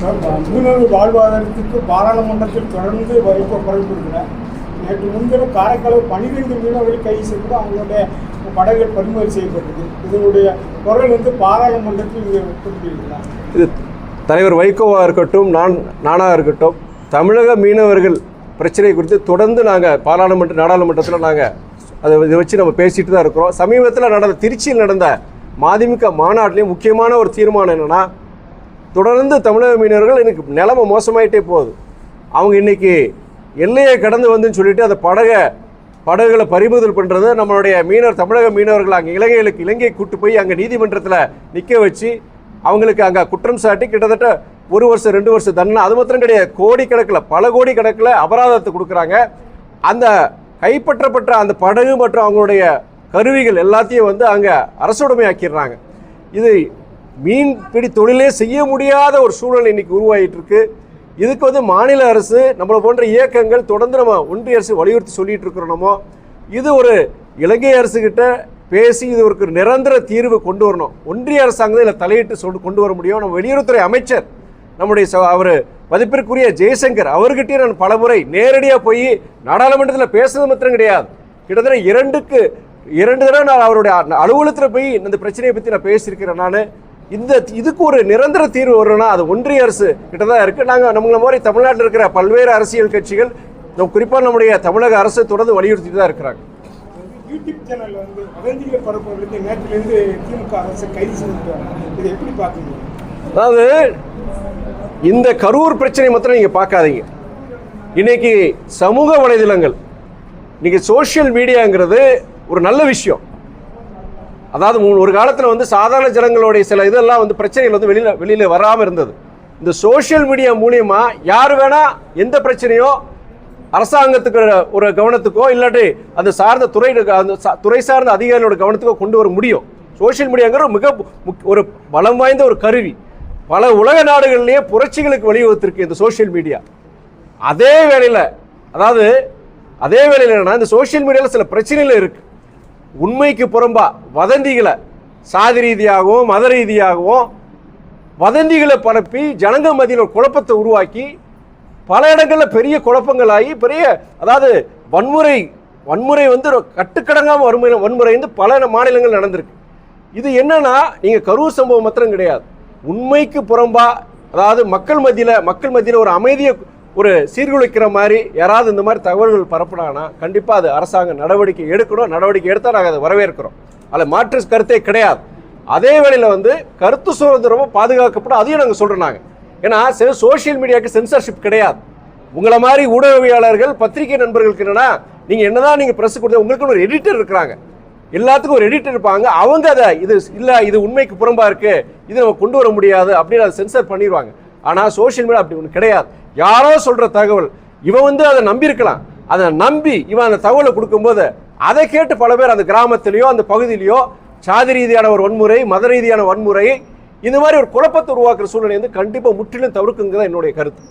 மீனவர் வாழ்வாதாரத்துக்கு பாராளுமன்றத்தில் தொடர்ந்து வைப்பு குரல் கொடுக்குறேன் நேற்று முன்தினம் காரைக்காலில் பனிரெண்டு மீனவர்கள் கைது செய்யப்பட்டு அவங்களுடைய படகுகள் பறிமுதல் செய்யப்பட்டது. இதனுடைய குரல் வந்து பாராளுமன்றத்தில் இது தலைவர் வைகோவாக இருக்கட்டும் நான் நானாக இருக்கட்டும் தமிழக மீனவர்கள் பிரச்சனை குறித்து தொடர்ந்து நாங்கள் பாராளுமன்ற நாடாளுமன்றத்தில் நாங்கள் அதை இதை வச்சு நம்ம பேசிட்டு தான் இருக்கிறோம். சமீபத்தில் நடந்த திருச்சியில் நடந்த மதிமுக மாநாட்டிலையும் முக்கியமான ஒரு தீர்மானம் என்னென்னா தொடர்ந்து தமிழக மீனவர்கள் எனக்கு நிலமை மோசமாயிட்டே போகுது. அவங்க இன்றைக்கி எல்லையை கடந்து வந்துன்னு சொல்லிட்டு அந்த படகை படகுகளை பறிமுதல் பண்ணுறது நம்மளுடைய மீனவர் தமிழக மீனவர்கள் அங்கே இலங்கைகளுக்கு இலங்கை கூட்டு போய் அங்கே நீதிமன்றத்தில் நிற்க வச்சு அவங்களுக்கு அங்கே குற்றம் சாட்டி கிட்டத்தட்ட ஒரு வருஷம் ரெண்டு வருஷம் தண்டனை. அது மாத்திரம் கிடையாது. கோடி கணக்கில் பல கோடி கணக்கில் அபராதத்தை கொடுக்குறாங்க. அந்த கைப்பற்றப்பட்ட அந்த படகு மற்றும் அவங்களுடைய கருவிகள் எல்லாத்தையும் வந்து அங்கே அரசுடைமையாக்கிடுறாங்க இது மீன்பிடி தொழிலே செய்ய முடியாத ஒரு சூழல் இன்னைக்கு உருவாகிட்டு இருக்கு இதுக்கு வந்து மாநில அரசு நம்மளை போன்ற இயக்கங்கள் தொடர்ந்து நம்ம ஒன்றிய அரசு வலியுறுத்தி சொல்லிட்டு இருக்கிறோமோ இது ஒரு இலங்கை அரசுகிட்ட பேசி இது ஒரு நிரந்தர தீர்வு கொண்டு வரணும். ஒன்றிய அரசாங்கம் இதில் தலையிட்டு சொல் கொண்டு வர முடியும். நம்ம வெளியுறவுத்துறை அமைச்சர் நம்முடைய அவர் மதிப்பிற்குரிய ஜெய்சங்கர் அவர்கிட்டயே நான் பலமுறை நேரடியாக போய் நாடாளுமன்றத்தில் பேசுறது மாத்திரம் கிடையாது. கிட்டத்தட்ட இரண்டுக்கு இரண்டு தடவை நான் அவருடைய அலுவலகத்தில் போய் இந்த பிரச்சனையை பற்றி நான் பேசியிருக்கிறேன் நான். இந்த இதுக்கு ஒரு நிரந்தர தீர்வு வரணும்னா அது ஒன்றிய அரசு கிட்ட தான் இருக்குது நாங்கள் நம்மள மாதிரி தமிழ்நாட்டில் இருக்கிற பல்வேறு அரசியல் கட்சிகள் குறிப்பாக நம்முடைய தமிழக அரசு தொடர்ந்து வலியுறுத்திட்டு தான் இருக்கிறாங்க. யூடியூப் சேனல் வந்து வதந்திகளை பரப்புவதற்கு நேற்றிலிருந்து திமுக அரசு கைது செஞ்சுட்டு வராங்க இதை எப்படி பார்க்குறீங்க? அதாவது இந்த கரூர் பிரச்சனை மாத்திரம் நீங்கள் பார்க்காதீங்க. இன்னைக்கு சமூக வலைதளங்கள் இன்னைக்கு சோஷியல் மீடியாங்கிறது ஒரு நல்ல விஷயம். அதாவது ஒரு காலத்தில் வந்து சாதாரண ஜனங்களுடைய சில இதெல்லாம் வந்து பிரச்சனைகள் வந்து வெளியில் வெளியில் வராமல் இருந்தது. இந்த சோஷியல் மீடியா மூலியமா யார் வேணா எந்த பிரச்சனையோ அரசாங்கத்துக்கு ஒரு கவனத்துக்கோ இல்லாட்டி அது சார்ந்த துறை அந்த துறை சார்ந்த அதிகாரிகளோட கவனத்துக்கோ கொண்டு வர முடியும். சோஷியல் மீடியாங்கிற மிக ஒரு பலம் வாய்ந்த ஒரு கருவி. பல உலக நாடுகள்லேயே புரட்சிகளுக்கு வழிவகுத்திருக்கு இந்த சோஷியல் மீடியா அதே வேளையில் அதாவது அதே வேளையில் என்னன்னா இந்த சோஷியல் மீடியாவில் சில பிரச்சனைகள் இருக்குது உண்மைக்கு புறம்பா வதந்திகளை சாதி ரீதியாகவும் மத ரீதியாகவும் வதந்திகளை பரப்பி ஜனங்க மதியில் ஒரு குழப்பத்தை உருவாக்கி பல இடங்களில் பெரிய குழப்பங்களாகி பெரிய அதாவது வன்முறை வன்முறை வந்து கட்டுக்கடங்காமல் வறுமை வன்முறை வன்முறை வந்து பல மாநிலங்கள் நடந்திருக்கு. இது என்னன்னா நீங்கள் கரூர் சம்பவம் மாத்திரம் கிடையாது. உண்மைக்கு புறம்பா அதாவது மக்கள் மத்தியில் மக்கள் மத்தியில் ஒரு அமைதியை ஒரு சீர்குலைக்கிற மாதிரி யாராவது இந்த மாதிரி தகவல்கள் பரப்புனாங்கன்னா கண்டிப்பாக அது அரசாங்கம் நடவடிக்கை எடுக்கணும். நடவடிக்கை எடுத்தால் நாங்கள் அதை வரவேற்கிறோம். அதில் மாற்று கருத்தே கிடையாது. அதே வேளையில் வந்து கருத்து சுதந்திரமும் பாதுகாக்கப்படும். அதையும் நாங்கள் சொல்கிறோம் நாங்கள் ஏன்னா சில சோஷியல் மீடியாவுக்கு சென்சர்ஷிப் கிடையாது. உங்களை மாதிரி ஊடகவியாளர்கள் பத்திரிகை நண்பர்களுக்கு என்னன்னா நீங்கள் என்னதான் நீங்கள் ப்ரெஸ் கொடுத்த உங்களுக்கு ஒரு எடிட்டர் இருக்கிறாங்க. எல்லாத்துக்கும் ஒரு எடிட்டர் இருப்பாங்க. அவங்க அதை இது இல்லை இது உண்மைக்கு புறம்பாக இருக்குது இது நம்ம கொண்டு வர முடியாது அப்படின்னு அதை சென்சர் பண்ணிடுவாங்க ஆனால் சோஷியல் மீடியா அப்படி ஒன்று கிடையாது. யாரோ சொல்ற தகவல் இவன் வந்து அதை நம்பியிருக்கலாம். அதை நம்பி இவன் அந்த தகவலை கொடுக்கும்போது அதை கேட்டு பல பேர் அந்த கிராமத்திலேயோ அந்த பகுதியிலையோ சாதி ரீதியான ஒரு வன்முறை மத ரீதியான வன்முறை இந்த மாதிரி ஒரு குழப்பத்தை உருவாக்குற சூழ்நிலை வந்து கண்டிப்பாக முற்றிலும் தவிர்க்குங்கிறத என்னுடைய கருத்து.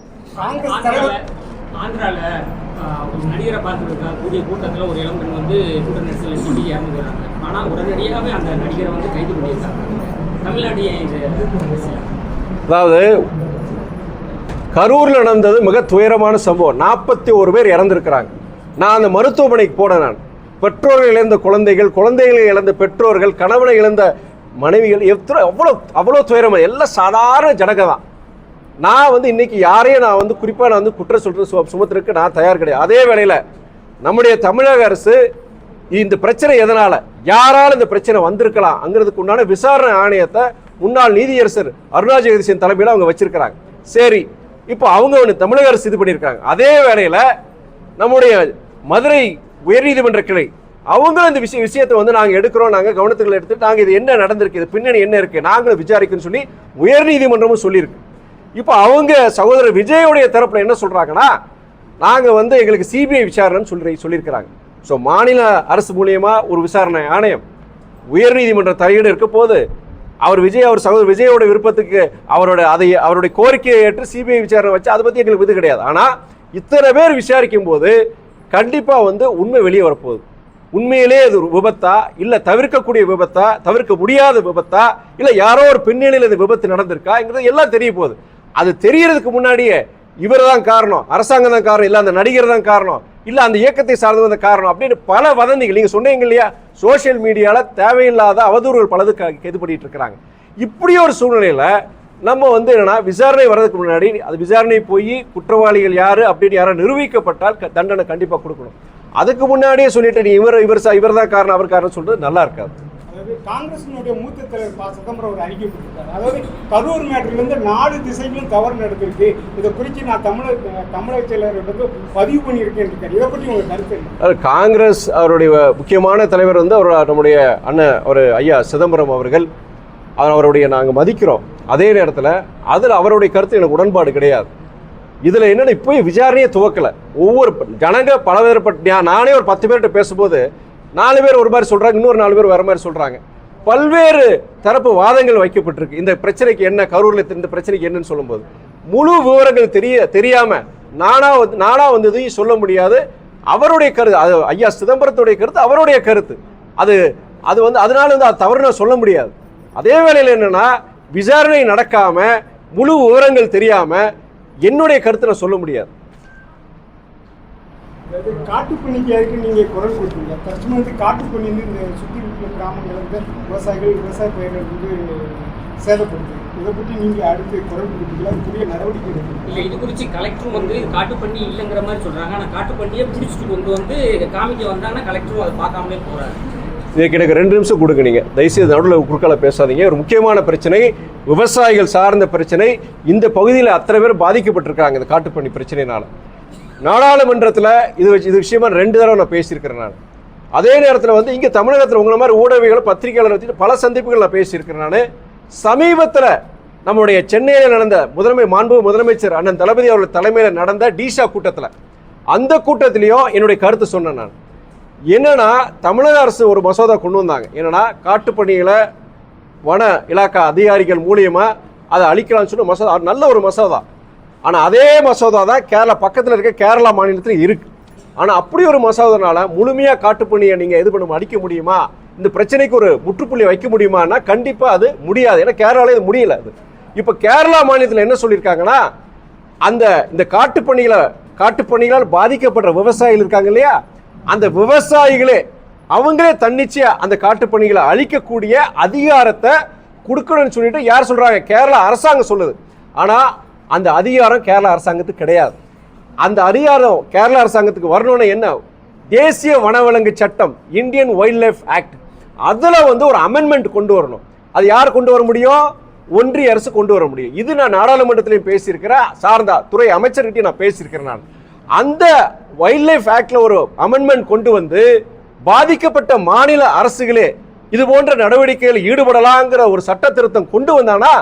ஆந்திரால ஒரு நடிகரை பார்த்துருக்கா கூடிய கூட்டத்தில் ஒரு இளம்பெண் வந்து கூட்ட நெரிசலில் சிக்கி இறந்து போயிறாங்க ஆனால் உடனடியாகவே அந்த நடிகரை வந்து கைது பண்ணியிருக்காங்க. தமிழ்நாடு அதாவது கரூரில் நடந்தது மிக துயரமான சம்பவம். நாற்பத்தி ஒரு பேர் இறந்துருக்கிறாங்க. நான் அந்த மருத்துவமனைக்கு போனேன் நான். பெற்றோர்கள் இழந்த குழந்தைகள் குழந்தைகளை இழந்த பெற்றோர்கள் கணவனை இழந்த மனைவிகள் எத்தனை அவ்வளோ அவ்வளோ துயரம் எல்லாம் சாதாரண ஜனக தான். நான் வந்து இன்றைக்கி யாரையும் நான் வந்து குறிப்பாக நான் வந்து குற்றம் சொல்கிற சு சுமத்துறதுக்கு நான் தயார் கிடையாது. அதே வேளையில் நம்முடைய தமிழக அரசு இந்த பிரச்சனை எதனால் யாரால் இந்த பிரச்சனை வந்திருக்கலாம் அங்கிறதுக்கு உண்டான விசாரணை ஆணையத்தை முன்னாள் நீதியரசர் அருணா ஜெகதீசன் தலைமையில் அவங்க வச்சிருக்கிறாங்க. சரி இப்போ அவங்க ஒன்று தமிழக அரசு இது பண்ணியிருக்காங்க. அதே வேளையில் நம்முடைய மதுரை உயர்நீதிமன்ற கிளை அவங்களும் இந்த விஷய விஷயத்தை வந்து நாங்கள் எடுக்கிறோம் நாங்கள் கவனத்துக்குள்ள எடுத்து நாங்கள் இது என்ன நடந்திருக்கு இது பின்னணி என்ன இருக்குது நாங்களும் விசாரிக்கணும்னு சொல்லி உயர்நீதிமன்றமும் சொல்லியிருக்கு. இப்போ அவங்க சகோதரர் விஜயோடைய தரப்பில் என்ன சொல்கிறாங்கன்னா நாங்கள் வந்து எங்களுக்கு சிபிஐ விசாரணைன்னு சொல்லி சொல்லியிருக்கிறாங்க. ஸோ மாநில அரசு மூலியமாக ஒரு விசாரணை ஆணையம் உயர்நீதிமன்ற தலையீடு இருக்க போது அவர் விஜய் அவர் சகோதரர் விஜயோட விருப்பத்துக்கு அவரோட அதை அவருடைய கோரிக்கையை ஏற்று சிபிஐ விசாரணை வச்சு அதை பற்றி எங்களுக்கு இது கிடையாது. ஆனால் இத்தனை பேர் விசாரிக்கும் போது கண்டிப்பாக வந்து உண்மை வெளியே வரப்போகுது. உண்மையிலே அது ஒரு விபத்தா? இல்லை தவிர்க்கக்கூடிய விபத்தா? தவிர்க்க முடியாத விபத்தா? இல்லை யாரோ ஒரு பின்னணியில் இந்த விபத்து நடந்திருக்காங்கிறது எல்லாம் தெரிய போகுது. அது தெரியறதுக்கு முன்னாடியே இவர் தான் காரணம் அரசாங்கம் தான் காரணம் இல்லை அந்த நடிகர் தான் காரணம். இல்லை அந்த இயக்கத்தை சார்ந்து வந்த காரணம் அப்படின்னு பல வதந்திகள் நீங்கள் சொன்னீங்க இல்லையா? சோஷியல் மீடியாவில் தேவையில்லாத அவதூறுகள் பலது க- இது பண்ணிட்டு இருக்கிறாங்க. இப்படி ஒரு சூழ்நிலையில் நம்ம வந்து என்னன்னா விசாரணை வர்றதுக்கு முன்னாடி அது விசாரணை போய் குற்றவாளிகள் யாரு அப்படின்னு யாரும் நிரூபிக்கப்பட்டால் க- தண்டனை கண்டிப்பாக கொடுக்கணும். அதுக்கு முன்னாடியே சொல்லிட்டு நீ இவர் இவர் இவர் தான் காரணம் அவர் காரணம் சொல்றது நல்லா இருக்காது. காங்கிரசினுடைய மூத்த தலைவர் ப. சிதம்பரம் ஒரு அறிக்கை கொடுத்துருக்காரு. அதாவது கரூர் மேட்டர்லேருந்து நாலு திசைகளும் தவறு நடந்திருக்கு இதை குறித்து நான் தமிழக தமிழக வந்து பதிவு பண்ணியிருக்கேன் இதை பற்றி உங்களுக்கு கருத்து காங்கிரஸ் அவருடைய முக்கியமான தலைவர் வந்து அவர் நம்முடைய அண்ணன் ஒரு ஐயா சிதம்பரம் அவர்கள். அவர் அவருடைய நாங்கள் மதிக்கிறோம். அதே நேரத்தில் அதில் அவருடைய கருத்து எனக்கு உடன்பாடு கிடையாது. இதில் என்னென்ன இப்போ விசாரணையே துவக்கலை. ஒவ்வொரு ஜனங்க பல பேர்பட்ட நான் நானே ஒரு பத்து பேர்கிட்ட பேசும்போது நாலு பேர் ஒரு மாதிரி சொல்கிறாங்க இன்னொரு நாலு பேர் வேறு மாதிரி சொல்கிறாங்க பல்வேறு தரப்பு வாதங்கள் வைக்கப்பட்டிருக்கு. இந்த பிரச்சனைக்கு என்ன கரூரில் இந்த பிரச்சனைக்கு என்னன்னு சொல்லும்போது. முழு விவரங்கள் தெரிய தெரியாம நானா வந்து நானா வந்ததையும் சொல்ல முடியாது. அவருடைய கருத்து அது ஐயா சிதம்பரத்துடைய கருத்து அவருடைய கருத்து. அது அது வந்து அதனால வந்து அது தவறு சொல்ல முடியாது. அதே வேளையில் என்னன்னா விசாரணை நடக்காம முழு விவரங்கள் தெரியாம என்னுடைய கருத்தை நான் சொல்ல முடியாது. அதாவது காட்டுப்பண்ணிக்கு எதுக்கு நீங்கள் குரல் கொடுத்தீங்க. தற்சமயம் வந்து காட்டுப்பண்ணி வந்து இந்த சுற்றி இருக்கிற கிராமங்கள் வந்து விவசாயிகள் விவசாய பயிர்கள் வந்து சேதப்படுது. இதை பற்றி நீங்கள் அடுத்து குரல் கொடுத்தீங்களா புதிய நடவடிக்கை எடுக்கணும்? இல்ல இது குறித்து கலெக்டரும் வந்து இது காட்டு பண்ணி இல்லைங்கிற மாதிரி சொல்றாங்க. ஆனா காட்டு பண்ணியே பிடிச்சிட்டு கொண்டு வந்து காமிக்க வந்தாங்கன்னா கலெக்டரும் அதை பார்க்காமலே போறாரு. இதுக்கு எனக்கு ரெண்டு நிமிஷம் கொடுங்க நீங்க. தயவுசெய்து நடுவில் குறுக்கால பேசாதீங்க. ஒரு முக்கியமான பிரச்சனை விவசாயிகள் சார்ந்த பிரச்சனை. இந்த பகுதியில் அத்தனை பேர் பாதிக்கப்பட்டிருக்காங்க இந்த காட்டுப்பண்ணி பிரச்சனையினால. நாடாளுமன்றத்தில் இது வச்சு- இது விஷயமா ரெண்டு தடவை நான் பேசியிருக்கிறேன் நான். அதே நேரத்தில் வந்து இங்கே தமிழகத்தில் உங்களை மாதிரி ஊடகங்கள் பத்திரிகையாளர் வச்சுட்டு பல சந்திப்புகள் நான் பேசியிருக்கிறேன் நான். சமீபத்தில் நம்முடைய சென்னையில் நடந்த முதன்மை மாண்பு முதலமைச்சர் அண்ணன் தளபதி அவர்கள் தலைமையில் நடந்த டீஷா கூட்டத்தில் அந்த கூட்டத்திலையும் என்னுடைய கருத்து சொன்னேன் நான். என்னன்னா தமிழக அரசு ஒரு மசோதா கொண்டு வந்தாங்க. என்னன்னா காட்டுப்பணிகளை வன இலாக்கா அதிகாரிகள் மூலியமாக அதை அழிக்கலாம்னு சொல்லி மசோதா அது நல்ல ஒரு மசோதா. ஆனால் அதே மசோதா தான் கேரளா பக்கத்தில் இருக்க கேரளா மாநிலத்தில் இருக்கு. ஆனால் அப்படி ஒரு மசோதானால முழுமையாக காட்டுப்பணியை நீங்கள் இது பண்ண அடிக்க முடியுமா? இந்த பிரச்சனைக்கு ஒரு முற்றுப்புள்ளி வைக்க முடியுமான்னா கண்டிப்பாக அது முடியாது. ஏன்னா கேரளாவில் இது முடியல அது. இப்போ கேரளா மாநிலத்தில் என்ன சொல்லியிருக்காங்கன்னா அந்த இந்த காட்டுப்பணிகளை காட்டுப்பணிகளால் பாதிக்கப்படுற விவசாயிகள் இருக்காங்க இல்லையா? அந்த விவசாயிகளே அவங்களே தன்னிச்சையா அந்த காட்டுப்பணிகளை அழிக்கக்கூடிய அதிகாரத்தை கொடுக்கணும்னு சொல்லிட்டு யார் சொல்றாங்க? கேரளா அரசாங்கம் சொல்லுது. ஆனால் அந்த அதிகாரம் கேரளா அரசாங்கத்துக்கு கிடையாது. அந்த அதிகாரம் கேரளா அரசாங்கத்துக்கு வரணும்னு என்ன? தேசிய வனவிலங்கு சட்டம் இந்தியன் வைல்ட் லைஃப் ஆக்ட் அதில் வந்து ஒரு அமெண்ட்மெண்ட் கொண்டு வரணும். அது யார் கொண்டு வர முடியும்? ஒன்றிய அரசு கொண்டு வர முடியும். இது நான் நாடாளுமன்றத்திலையும் பேசியிருக்கிறேன். சார்ந்த துறை அமைச்சர்கிட்டையும் நான் பேசியிருக்கிறேன் நான். அந்த வைல்ட் லைஃப் ஆக்டில் ஒரு அமெண்ட்மெண்ட் கொண்டு வந்து பாதிக்கப்பட்ட மாநில அரசுகளே இது போன்ற நடவடிக்கைகளில் ஈடுபடலாங்கிற ஒரு சட்ட திருத்தம் கொண்டு வந்தானா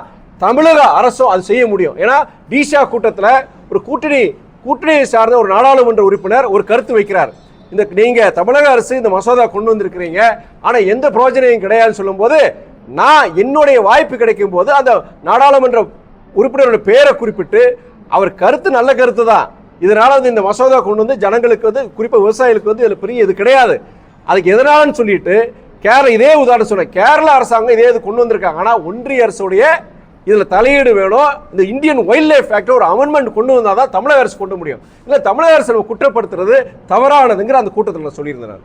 தமிழக அரசும் அது செய்ய முடியும். ஏன்னா டிஷா கூட்டத்தில் ஒரு கூட்டணி கூட்டணியை சார்ந்த ஒரு நாடாளுமன்ற உறுப்பினர் ஒரு கருத்து வைக்கிறார். இந்த நீங்கள் தமிழக அரசு இந்த மசோதா கொண்டு வந்திருக்கிறீங்க. ஆனால் எந்த பிரோஜனையும் கிடையாதுன்னு சொல்லும்போது நான் என்னுடைய வாய்ப்பு கிடைக்கும் போது அந்த நாடாளுமன்ற உறுப்பினரோட பேரை குறிப்பிட்டு அவர் கருத்து நல்ல கருத்து தான். இதனால் வந்து இந்த மசோதா கொண்டு வந்து ஜனங்களுக்கு வந்து குறிப்பாக விவசாயிகளுக்கு வந்து இதில் பெரிய இது கிடையாது. அதுக்கு எதனாலன்னு சொல்லிட்டு கேரள இதே உதாரணம் சொன்னேன் கேரள அரசாங்கம் இதே இது கொண்டு வந்திருக்காங்க. ஆனால் ஒன்றிய அரசுடைய இதுல தலையீடு வேணும். இந்த இந்தியன் வைல்ட் லைஃப் ஆக்டை ஒரு அமெண்ட்மெண்ட் கொண்டு வந்தாதான் தமிழக அரசு கொண்டு முடியும். இல்லை தமிழக அரசு குற்றப்படுத்துறது தவறானதுங்கிற அந்த கூட்டத்தில் நான் சொல்லியிருந்தேன்